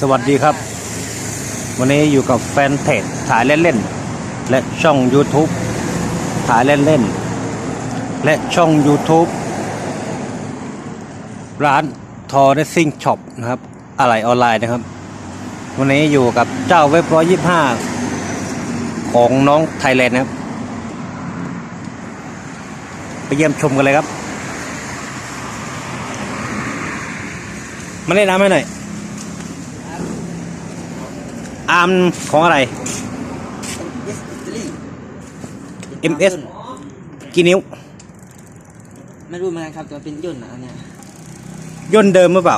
สวัสดีครับ วันนี้อยู่กับแฟนเพจถ่ายเล่นๆ และช่อง YouTube ถ่ายเล่นๆ และช่อง YouTube ร้านทอเรซิ่งช็อปนะครับ อะไรออนไลน์นะครับ วันนี้อยู่กับเจ้าเว็บร้อยยี่ห้าของน้องไทยแลนด์นะครับ ไปเยี่ยมชมกันเลยครับ มาเล่นน้ำให้หน่อย อาร์มของอะไร Yes, Italy MS กี่นิ้ว ไม่รู้เหมือนกันครับแต่เป็นย่นนะอันเนี้ยย่นเดิมหรือเปล่า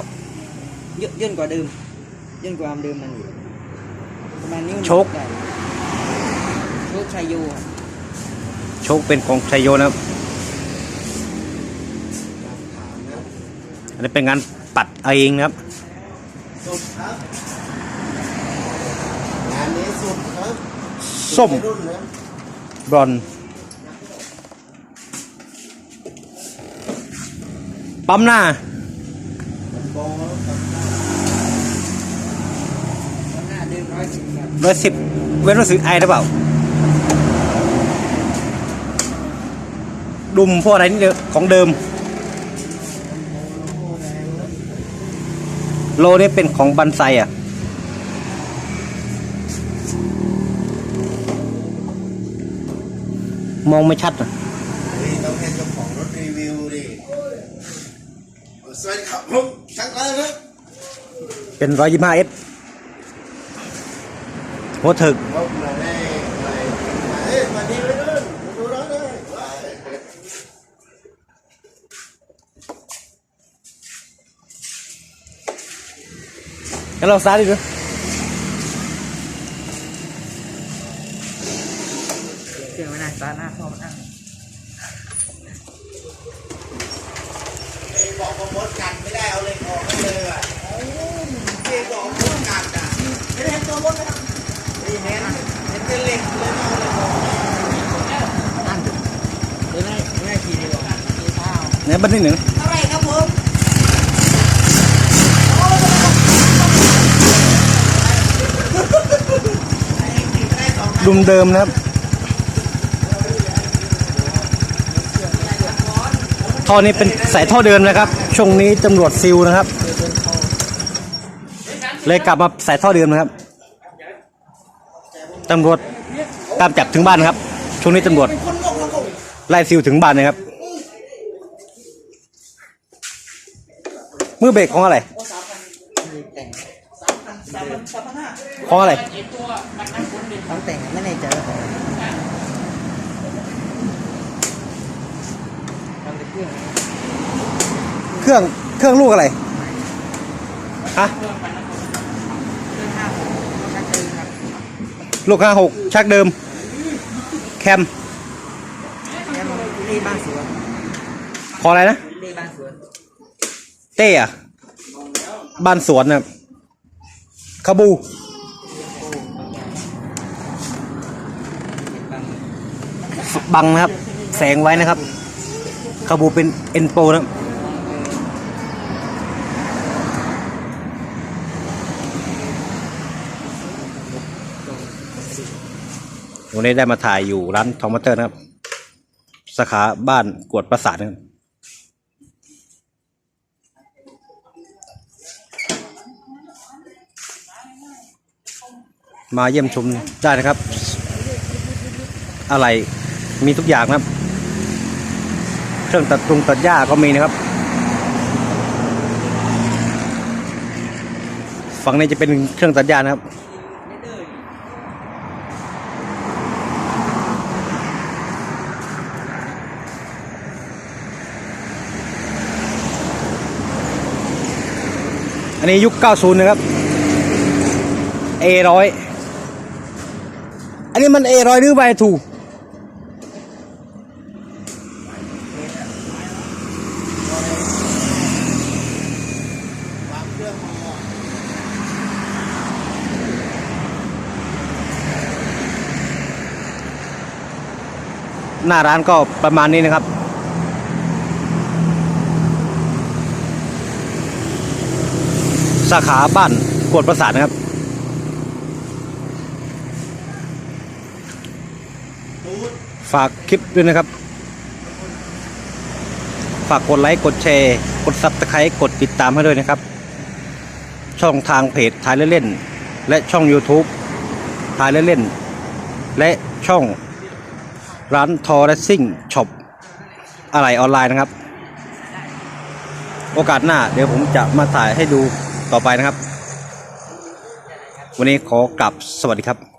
ย่นย่นกว่าเดิม ย่นกว่าอันเดิมมันอยู่ประมาณนิ้วหนึ่งโชคได้โชคชัยโยครับโชคเป็นของชัยโยนะครับ อันนี้เป็นงานปัดเอาเองนะครับสุดครับงานนี้ สุดนะส้ม รุ่นนะบรอนซ์ปั๊มหน้าโบกับหน้าดิมร้อยสิบครับร้อยสิบเว้นรู้สึกไอหรือเปล่า ดุมพวกอะไรนี่เดิมของเดิม โลนี่เป็นของบันไซอะ มองไม่ชัดอะนี่ต้องให้เจ้าของรถรีวิวดิสวัสดีครับผมช่างแล้วนะเป็นร้อยยี่ห้าเอสโหถึกพบมาได้ไปเฮ้ยมาดีเลยนู่นมาดูรถเลยว้ายงั้นเราซ้ายดิดู เครื่องไม่น่าสตาร์ทหน้าเข้ามานั่งไอ้บอกว่ามดกัดไม่ได้เอาเหล็กออกให้เลยอะโอ้เจ๊บอกมดกัดอะไม่ได้เห็นตัวมดนะครับไม่เห็นเห็นเป็นเหล็กเลยเอาเหล็กออกนั่นเดี๋ยวไม่ไม่ได้ขี่ดีกว่าขี่เท้าเนี่ยบันที่หนึ่งเท่าไหร่ครับผมดุมเดิมนะครับ ท่อนี้เป็นสายท่อเดิมนะครับ ช่วงนี้ตำรวจซิลนะครับ เลยกลับมาสายท่อเดิมนะครับตำรวจตามจับถึงบ้านนะครับ ช่วงนี้ตำรวจไล่ซิลถึงบ้านนะครับ มือเบรกของอะไร ของอะไรต้องแต่งไม่แน่ใจของทำ เป็นเครื่องเครื่องเครื่องลูกอะไรฮะเครื่องห้าหกชักเดิมครับลูกห้าหกชักเดิม แคมแค่เล่บ้านสวนขออะไรนะเล่บ้านสวนเต้อะบ้านสวนนะครับคาบูบังนะครับ แสงไว้นะครับ คาบูเป็นเอ็นโปรนะวันนี้ได้มาถ่ายอยู่ร้านทอมมัตเตอร์นะครับ สาขาบ้านกวดประสาทนะครับมาเยี่ยมชมได้นะครับ อะไรมีทุกอย่างนะครับ เครื่องตัดตุงตัดหญ้าก็มีนะครับ ฝั่งนี้จะเป็นเครื่องตัดหญ้านะครับอันนี้ยุค 90 นะครับ A100 อันนี้มัน A100 หรือ Y2 รือ Y ทูหน้าร้านก็ประมาณนี้นะครับ สาขาบ้านปวดประสาทนะครับฝากคลิปด้วยนะครับ ฝากกดไลค์ กดแชร์ กดซับสไครต์กดติดตามให้ด้วยนะครับ ช่องทางเพจถ่ายเล่นๆและช่อง YouTube ถ่ายเล่นๆและช่องร้านทอร์ซิ่งช็อปอะไรออนไลน์นะครับ โอกาสหน้าเดี๋ยวผมจะมาถ่ายให้ดูต่อไปนะครับ วันนี้ขอกลับสวัสดีครับ